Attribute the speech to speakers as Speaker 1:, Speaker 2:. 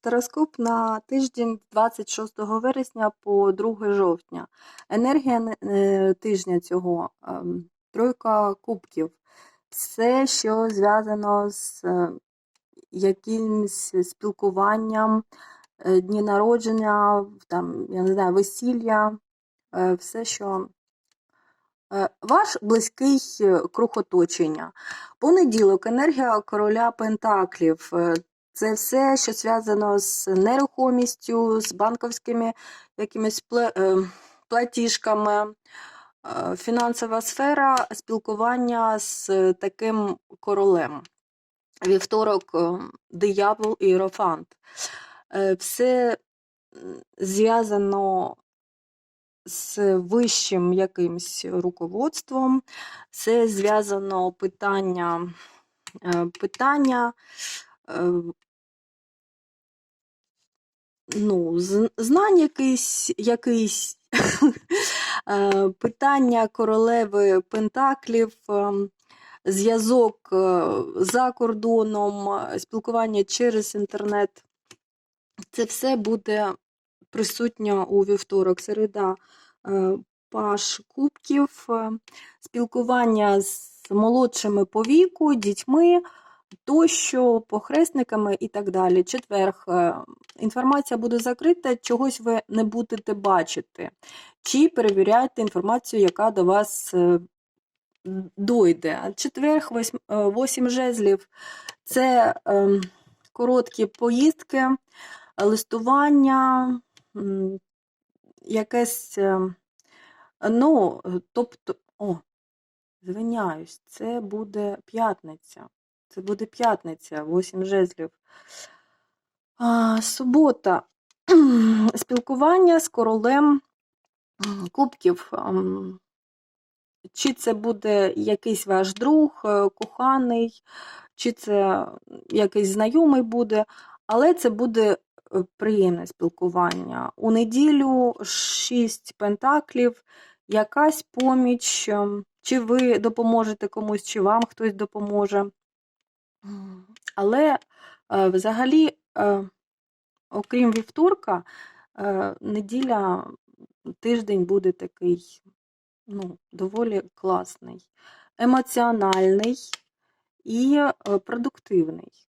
Speaker 1: Тароскоп на тиждень 26 вересня по 2 жовтня. Енергія е, тижня цього ем, тройка кубків. Все, що зв'язано з е, якимось спілкуванням, е, дні народження, там, я не знаю, весілля, все, що Ваш близький круг оточення. Понеділок, енергія короля Пентаклів. Це все, що зв'язано з нерухомістю, з банковськими якимись е, платіжками, Е, фінансова сфера, спілкування з е, таким королем. Вівторок, диявол і Іерофант. Е, Все зв'язано з вищим якимсь руководством. Це зв'язано питання, питання ну, знань якийсь, якийсь е, питання королеви Пентаклів, е, зв'язок е, за кордоном, е, спілкування через інтернет. Це все буде присутньо у вівторок, середа паш кубків, е, спілкування з молодшими по віку, дітьми, тощо, похресниками і так далі. Четверг. е, Інформація буде закрита, чогось ви не будете бачити. Чи перевіряйте інформацію, яка до вас е, дойде. Четверг, восьм- е, восім жезлів це е, короткі поїздки, листування, якесь, е, ну, е, тобто, о, звиняюсь, це буде п'ятниця. Це буде п'ятниця, 8 жезлів. А, субота. Спілкування з королем кубків. Чи це буде якийсь ваш друг, е, коханий, чи це якийсь знайомий буде, але це буде е, приємне спілкування. У неділю шість пентаклів, якась поміч, ем, чи ви допоможете комусь, чи вам хтось допоможе. Але е, взагалі, е, окрім вівторка, е, неділя, тиждень буде такий ну, доволі класний, емоціональний і продуктивний.